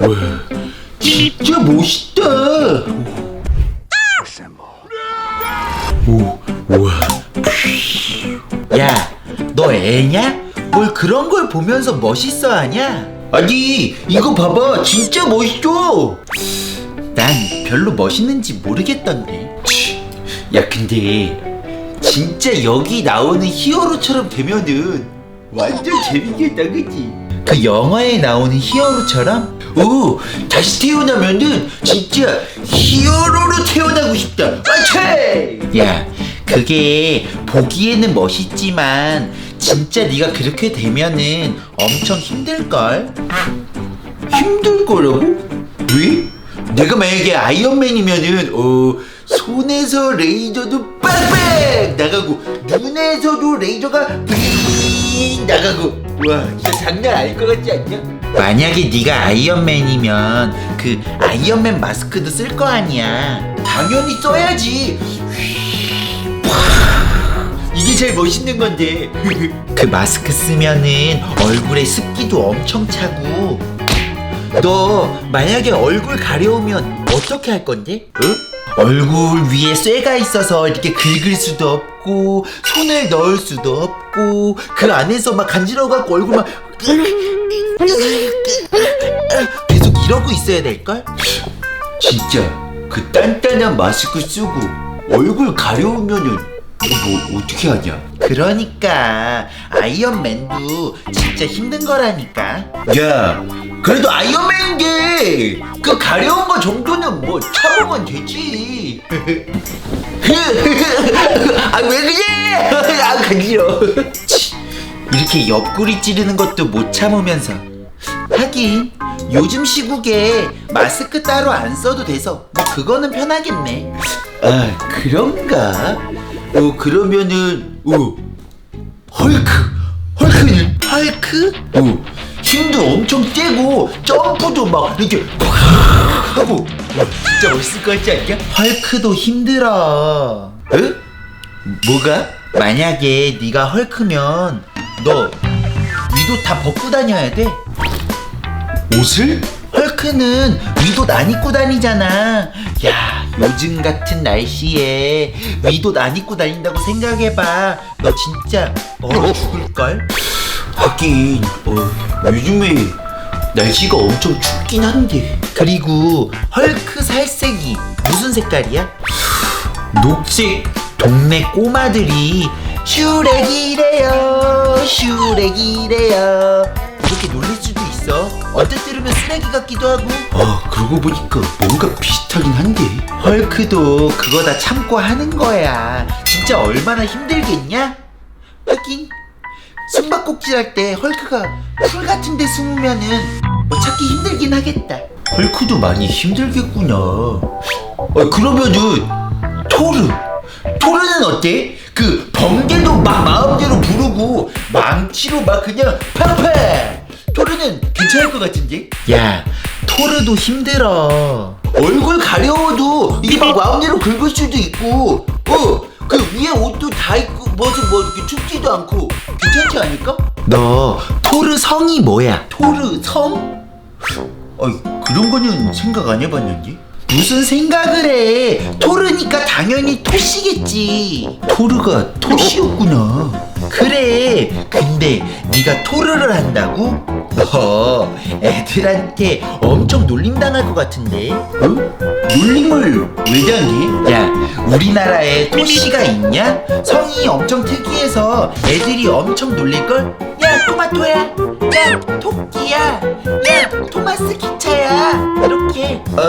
와, 진짜 멋있다. 오, 우와. 야, 너 애냐? 뭘 그런 걸 보면서 멋있어 하냐? 아니, 이거 봐봐. 진짜 멋있어. 난 별로 멋있는지 모르겠던데. 치, 야, 근데 진짜 여기 나오는 히어로처럼 되면은 완전 재밌겠다, 그치? 그 영화에 나오는 히어로처럼? 오, 다시 태어나면은 진짜 히어로로 태어나고 싶다. 맞지? 야, 그게 보기에는 멋있지만 진짜 네가 그렇게 되면은 엄청 힘들 걸? 힘들 거라고? 왜? 내가 만약에 아이언맨이면은 어 손에서 레이저도 빡빡 나가고 눈에서도 레이저가 빙 나가고 와 진짜 장난 아닐 것 같지 않냐? 만약에 네가 아이언맨이면 그 아이언맨 마스크도 쓸 거 아니야 당연히 써야지 이게 제일 멋있는 건데 그 마스크 쓰면은 얼굴에 습기도 엄청 차고 너 만약에 얼굴 가려우면 어떻게 할 건데? 응? 얼굴 위에 쇠가 있어서 이렇게 긁을 수도 없고 손을 넣을 수도 없고 그 안에서 막 간지러워갖고 얼굴 막 계속 이러고 있어야 될걸? 진짜 그 단단한 마스크 쓰고 얼굴 가려우면은 뭐 어떻게 하냐? 그러니까 아이언맨도 진짜 힘든 거라니까. 야, 그래도 아이언맨인데 그 가려운 거 정도는 뭐 참으면 되지. 아 왜 그래? 아 간지러. 이렇게 옆구리 찌르는 것도 못 참으면서 하긴 요즘 시국에 마스크 따로 안 써도 돼서 뭐 그거는 편하겠네. 아 그런가? 어 그러면은 어 헐크 헐크는 헐크? 어 힘도 엄청 세고 점프도 막 이렇게 팍 하고 와, 진짜 멋있을 것 같지 않냐? 헐크도 힘들어. 응? 뭐가? 만약에 네가 헐크면 너 위도 다 벗고 다녀야 돼. 옷을? 헐크는 위도 안 입고 다니잖아. 야, 요즘 같은 날씨에 위도 안 입고 다닌다고 생각해봐. 너 진짜 얼어 죽을걸? 하긴, 어, 요즘에 날씨가 엄청 춥긴 한데. 그리고 헐크 살색이 무슨 색깔이야? 녹색 동네 꼬마들이 슈렉이래요 슈렉이래요. 이렇게 놀릴 수도 있어. 언뜻 들으면 쓰레기 같기도 하고. 아 그러고 보니까 뭔가 비슷하긴 한데. 헐크도 그거 다 참고 하는 거야. 진짜 얼마나 힘들겠냐? 하긴 숨바꼭질 할 때 헐크가 풀 같은 데 숨으면은 뭐 찾기 힘들긴 하겠다. 헐크도 많이 힘들겠구나. 아, 그러면은 토르 토르는 어때? 그 번개도 막 마음대로 부르고 망치로 막 그냥 팍팍 토르는 괜찮을 것 같은데? 야 토르도 힘들어 얼굴 가려워도 이게 막 마음대로 긁을 수도 있고 어 그 위에 옷도 다 입고 뭐서 뭐 이렇게 춥지도 않고 괜찮지 않을까? 너 토르 성이 뭐야? 토르 성? 어이 그런 거는 생각 안 해봤는데 무슨 생각을 해 토르 니까 당연히 토시겠지 토르가 토시였구나 그래 근데 네가 토르를 한다고? 너 애들한테 엄청 놀림당할 것 같은데 응? 놀림을 왜 당해? 야 우리나라에 토시가 있냐? 성이 엄청 특이해서 애들이 엄청 놀릴걸? 야 토마토야 야 토끼야. 야 토마스 기차야. 이렇게. 어,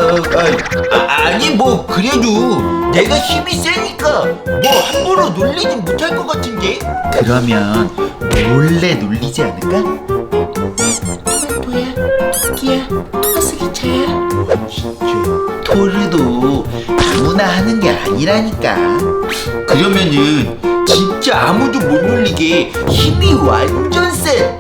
아, 아니 뭐 그래도 내가 힘이 세니까 뭐 함부로 놀리진 못할 것 같은데 그러면 몰래 놀리지 않을까? 토마토야 토끼야 토마스 기차야. 진짜 토르도 아무나 하는 게 아니라니까. 그러면은 진짜 아무도 못 놀리게 힘이 완전 센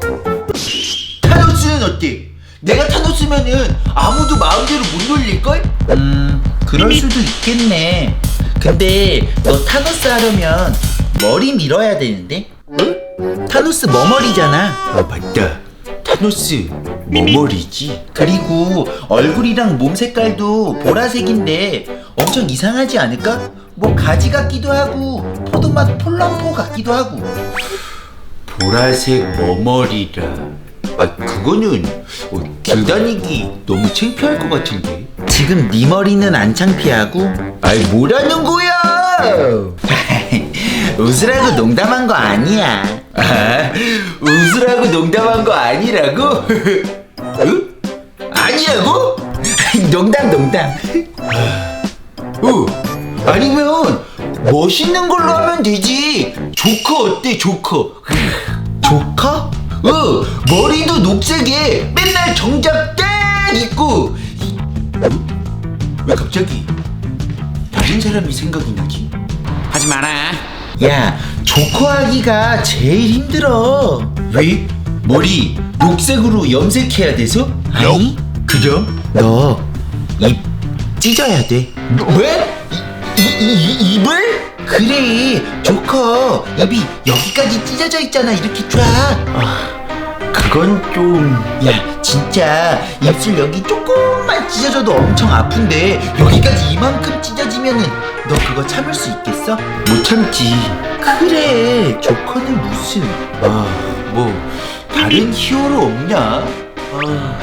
어때? 내가 타노스면은 아무도 마음대로 못 놀릴걸? 음 그럴 수도 있겠네 근데 너 타노스 하려면 머리 밀어야 되는데 응? 타노스 머머리잖아 아 맞다 타노스 머머리지 그리고 얼굴이랑 몸 색깔도 보라색인데 엄청 이상하지 않을까? 뭐 가지 같기도 하고 포도맛 폴랑포 같기도 하고 보라색 머머리라 아 그거는 어, 길 다니기 너무 창피할 것 같은데 지금 네 머리는 안 창피하고? 아이 뭐라는 거야 웃으라고 농담한 거 아니야 아, 웃으라고 농담한 거 아니라고? 응? 아니라고? 농담 농담 어, 아니면 멋있는 걸로 하면 되지 조커 어때 조커 조커? 어 머리도 녹색에 맨날 정장 딱 입고 어? 왜 갑자기 다른 사람이 생각이 나지? 하지 마라. 야 조커 하기가 제일 힘들어 왜? 머리 녹색으로 염색해야 돼서? 아니 그럼 너입 찢어야 돼 왜? 이, 이, 이, 입을? 그래 조커 입이 여기까지 찢어져 있잖아 이렇게 쫙 아, 그건 좀... 야 진짜 입술 여기 조금만 찢어져도 엄청 아픈데 여기까지 이만큼 찢어지면은 너 그거 참을 수 있겠어? 못 참지 그래 조커는 무슨 아 뭐 다른 히어로 없냐? 아...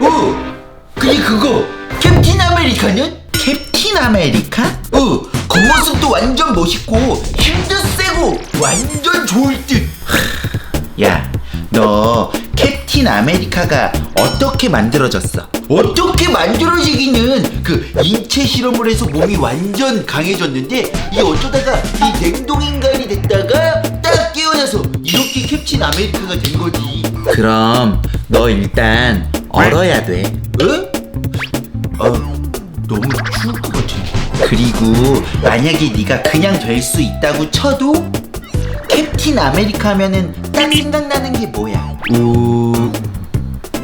어! 그게 그거 캡틴 아메리카는? 캡틴 아메리카? 어 겉모습도 완전 멋있고 힘도 세고 완전 좋을 듯 야, 너 캡틴 아메리카가 어떻게 만들어졌어? 어떻게 만들어지기는 그 인체 실험을 해서 몸이 완전 강해졌는데 이 어쩌다가 이 냉동 인간이 됐다가 딱 깨어나서 이렇게 캡틴 아메리카가 된 거지. 그럼 너 일단 얼어야 돼. 응? 아, 너무 추울. 그리고 만약에 네가 그냥 될 수 있다고 쳐도 캡틴 아메리카 하면은 딱 생각나는 게 뭐야? 오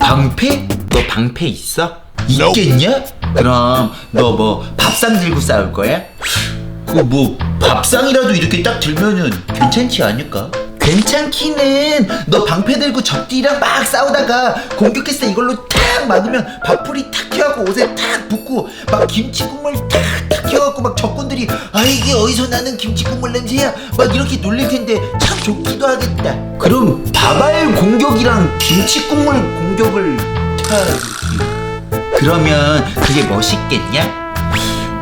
방패? 너 방패 있어? 있겠냐? 그럼 너 뭐 밥상 들고 싸울 거야? 그 뭐 밥상이라도 이렇게 딱 들면은 괜찮지 않을까? 괜찮기는 너 방패 들고 적들이랑 막 싸우다가 공격했을 때 이걸로 탁 막으면 밥풀이 탁 튀어갖고 옷에 탁 붙고 막 김치 국물 탁탁 튀어갖고 막 적군들이 아 이게 어디서 나는 김치 국물 냄새야 막 이렇게 놀릴 텐데 참 좋기도 하겠다 그럼 밥알 공격이랑 김치 국물 공격을 탁 이렇게 그러면 그게 멋있겠냐?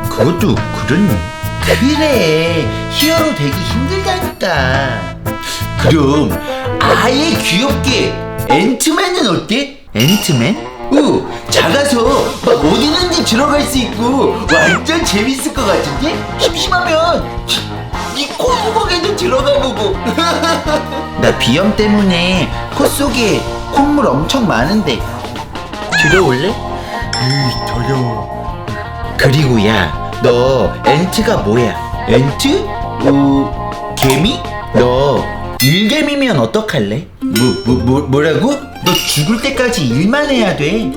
그것도 그렇네. 그래, 히어로 되기 힘들다니까. 그럼 아예 귀엽게 앤트맨은 어때? 앤트맨? 어, 작아서 막 어디든지 들어갈 수 있고 완전 재밌을 것 같은데? 심심하면 이 콧구멍에도 들어가 보고 나 비염 때문에 코 속에 콧물 엄청 많은데 들어올래? 으이 더러워 그리고 야너 엔트가 뭐야? 엔트? 어... 개미? 너 일개미면 어떡할래? 뭐, 뭐, 뭐, 뭐라고? 너 죽을 때까지 일만 해야 돼.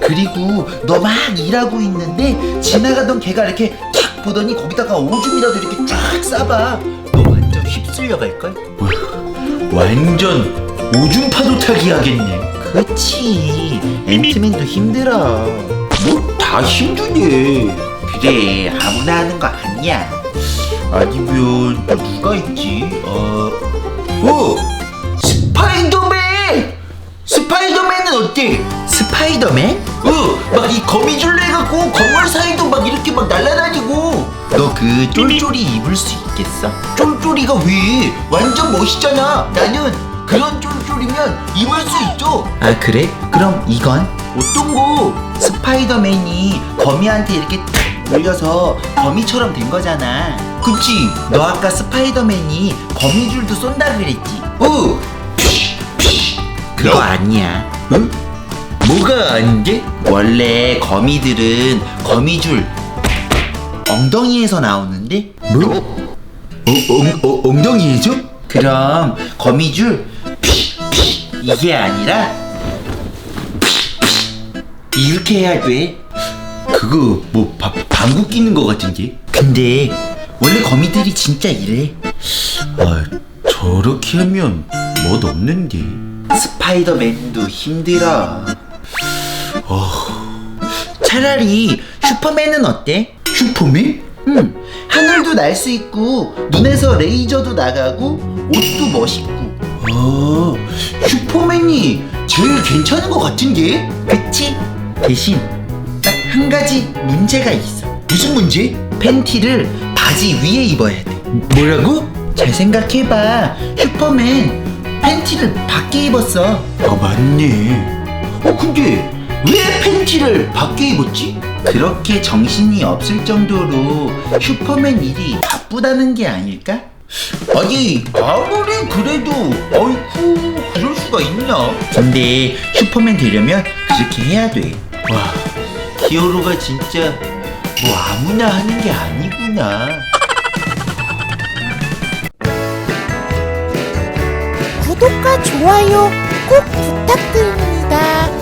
그리고 너 막 일하고 있는데 지나가던 개가 이렇게 탁 보더니 거기다가 오줌이라도 이렇게 쫙 싸봐. 너 완전 휩쓸려 갈걸? 완전 오줌 파도 타기 하겠네. 그치 앤트맨도 힘들어. 뭐 다 힘드네. 그래 아무나 하는 거 아니야 아니면 또 누가 있지 어... 어! 스파이더맨! 스파이더맨은 어때? 스파이더맨? 어! 막 이 거미줄로 해갖고 건물 사이도 막 이렇게 막 날아다니고 너 그 쫄쫄이 입을 수 있겠어? 쫄쫄이가 왜? 완전 멋있잖아 나는 그런 쫄쫄이면 입을 수 있죠 아 그래? 그럼 이건? 어떤 거? 스파이더맨이 거미한테 이렇게 탁 물려서 거미처럼 된 거잖아 그치? 너 아까 스파이더맨이 거미줄도 쏜다 그랬지? 어! 그거 아니야 응? 뭐가 아닌데? 원래 거미들은 거미줄 엉덩이에서 나오는데? 뭐? 어, 엉, 어, 엉덩이에서? 그럼 거미줄 이게 아니라 이렇게 해야 돼 그거 뭐 바, 방구 끼는 거 같은데? 근데 원래 거미들이 진짜 이래 아 저렇게 하면 멋 없는데 스파이더맨도 힘들어. 어, 차라리 슈퍼맨은 어때? 슈퍼맨? 응. 하늘도 날 수 있고 눈에서 레이저도 나가고 옷도 멋있고. 어, 슈퍼맨이 제일 괜찮은 것 같은데? 그치? 대신 딱 한 가지 문제가 있어. 무슨 문제? 팬티를 바지 위에 입어야 돼. 뭐라고? 잘 생각해봐. 슈퍼맨 팬티를 밖에 입었어. 아 맞네. 어 근데 왜 팬티를 밖에 입었지? 그렇게 정신이 없을 정도로 슈퍼맨 일이 바쁘다는 게 아닐까? 아니 아무리 그래도 어이쿠 그럴 수가 있나? 근데 슈퍼맨 되려면 그렇게 해야 돼. 와 히어로가 진짜 뭐 아무나 하는 게 아니구나. 구독과 좋아요 꼭 부탁드립니다.